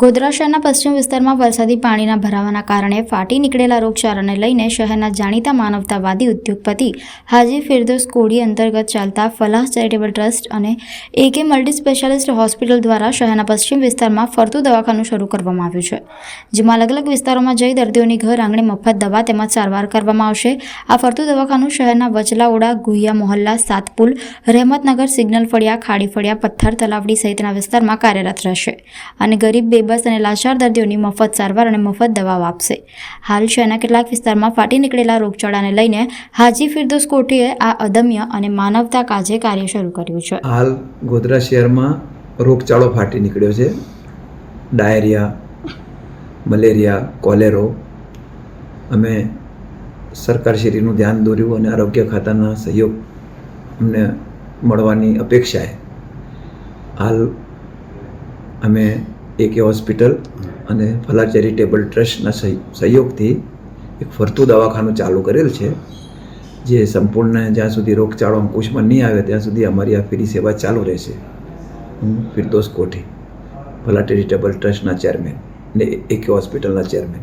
ગોધરા શહેરના પશ્ચિમ વિસ્તારમાં વરસાદી પાણીના ભરાવાના કારણે ફાટી નીકળેલા રોગચાળાને લઈને શહેરના જાણીતા માનવતાવાદી ઉદ્યોગપતિ હાજી ફિરદોસ કોડી અંતર્ગત ચાલતા ફલાહ ચેરિટેબલ ટ્રસ્ટ અને એકે મલ્ટી સ્પેશિયાલિસ્ટ હોસ્પિટલ દ્વારા શહેરના પશ્ચિમ વિસ્તારમાં ફરતું દવાખાનું શરૂ કરવામાં આવ્યું છે, જેમાં અલગ અલગ વિસ્તારોમાં જઈ દર્દીઓની ઘર, આંગણે મફત દવા તેમજ સારવાર કરવામાં આવશે. આ ફરતું દવાખાનું શહેરના વચલાઓડા ગુહિયા મોહલ્લા, સાતપુલ, રહેમતનગર સિગ્નલ ફળિયા ખાડી ફળિયા પથ્થર તલાવડી સહિતના વિસ્તારમાં કાર્યરત રહેશે અને ગરીબ બેબસ અને લાચાર દર્દીઓની મફત સારવાર અને મફત દવાઓ આપશે. હાલ શહેરના કેટલાક વિસ્તારમાં ફાટી નીકળેલા રોગચાળાને લઈને હાજી ફિરદોસ કોઠીએ આ અદમ્ય અને માનવતા કાજે કાર્ય શરૂ કર્યું છે. હાલ ગોધરા શહેરમાં રોગચાળો ફાટી નીકળ્યો છે. Diarrhoea, malaria, cholera. અમે સરકારશ્રીનું ધ્યાન દોર્યું અને આરોગ્ય ખાતાના સહયોગ અમને મળવાની અપેક્ષાએ હાલ અમે એકે હોસ્પિટલ અને ફલા ચેરિટેબલ ટ્રસ્ટના સહી- સહયોગથી એક ફરતું દવાખાનું ચાલુ કરેલ છે, જે સંપૂર્ણ જ્યાં સુધી રોગચાળો અંકુશમાં નહીં આવે ત્યાં સુધી અમારી આ ફ્રી સેવા ચાલુ રહેશે. હું ફિરદોસ કોઠી ભલા ચેરિટેબલ ટ્રસ્ટના ચેરમેન ને એકે હોસ્પિટલના ચેરમેન.